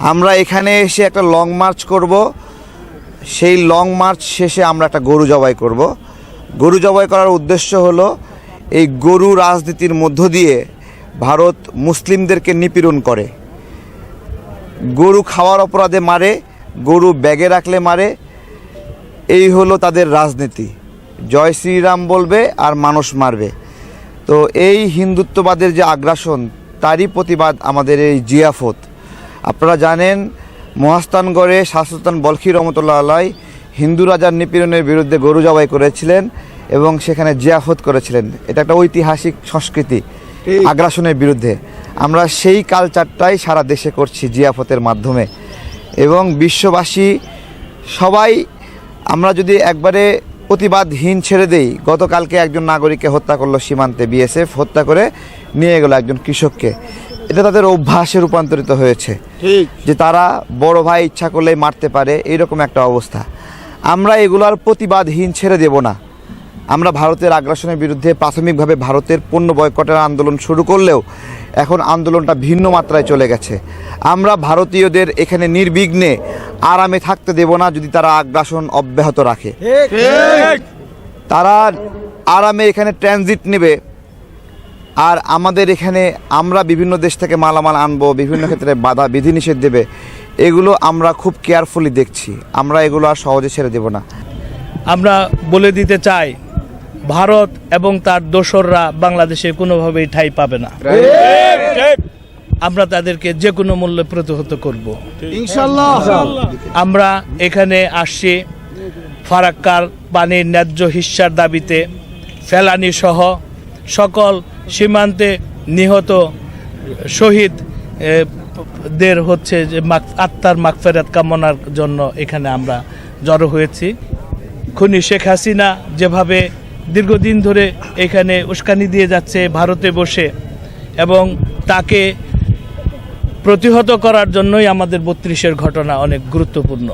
আমরা এখানে এসে একটা লং মার্চ করব। সেই লং মার্চ শেষে আমরা একটা গরু জবাই করব। গরু জবাই করার উদ্দেশ্য হলো, এই গরু রাজনীতির মধ্য দিয়ে ভারত মুসলিমদেরকে নিপীড়ন করে। গরু খাওয়ার অপরাধে মারে, গরু ব্যাগে রাখলে মারে। এই হলো তাদের রাজনীতি। জয় শ্রীরাম বলবে আর মানুষ মারবে। তো এই হিন্দুত্ববাদের যে আগ্রাসন, তারই প্রতিবাদ আমাদের এই জিয়াফত। আপনারা জানেন মহাস্থানগড়ে শাহসুলতান বলখি রহমতুল্লাহ আলাই হিন্দু রাজার নিপীড়নের বিরুদ্ধে গরু জবাই করেছিলেন এবং সেখানে জিয়াফত করেছিলেন। এটা একটা ঐতিহাসিক সংস্কৃতি আগ্রাসনের বিরুদ্ধে। আমরা সেই কালচারটাই সারা দেশে করছি জিয়াফতের মাধ্যমে। এবং বিশ্ববাসী সবাই আমরা যদি একবারে প্রতিবাদহীন ছেড়ে দেই গতকালকে একজন নাগরিককে হত্যা করল সীমান্তে বিএসএফ হত্যা করে নিয়ে গেল একজন কৃষককে। এটা তাদের অভ্যাসে রূপান্তরিত হয়েছে। ঠিক। যে তারা বড় ভাই ইচ্ছা করলেই মারতে পারে এইরকম একটা অবস্থা। আমরা এগুলার প্রতিবাদহীন ছেড়ে দেব না। আমরা ভারতের আগ্রাসনের বিরুদ্ধে প্রাথমিকভাবে ভারতের পণ্য বয়কটের আন্দোলন শুরু করলেও এখন আন্দোলনটা ভিন্ন মাত্রায় চলে গেছে। আমরা ভারতীয়দের এখানে নির্বিঘ্নে আরামে থাকতে দেব না যদি তারা আগ্রাসন অব্যাহত রাখে। তারা আরামে এখানে ট্রানজিট নেবে। আর আমাদের এখানে আমরা বিভিন্ন দেশ থেকে মালামাল আনব বিভিন্ন ক্ষেত্রে বাধা বিধিনিষেধ দেবে এগুলো আমরা খুব কেয়ারফুলি দেখছি। আমরা এগুলো আর সহজে ছেড়ে দেব না। আমরা বলে দিতে চাই ভারত এবং তার দোসররা বাংলাদেশে কোনোভাবেই ঠাঁই পাবে না। আমরা তাদেরকে যে কোনো মূল্যে প্রতিহত করব। ইনশাল্লাহ আমরা এখানে আসছি ফারাক্কার পানির ন্যায্য হিস্যার দাবিতে ফেলানি সহ সকল সীমান্তে নিহত শহীদ দের হচ্ছে যে আত্মার মাগফেরাত কামনার জন্য এখানে আমরা জড়ো হয়েছি। খুনি শেখ হাসিনা যেভাবে দীর্ঘদিন ধরে এখানে উস্কানি দিয়ে যাচ্ছে ভারতে বসে এবং তাকে প্রতিহত করার জন্যই আমাদের বত্রিশের ঘটনা অনেক গুরুত্বপূর্ণ।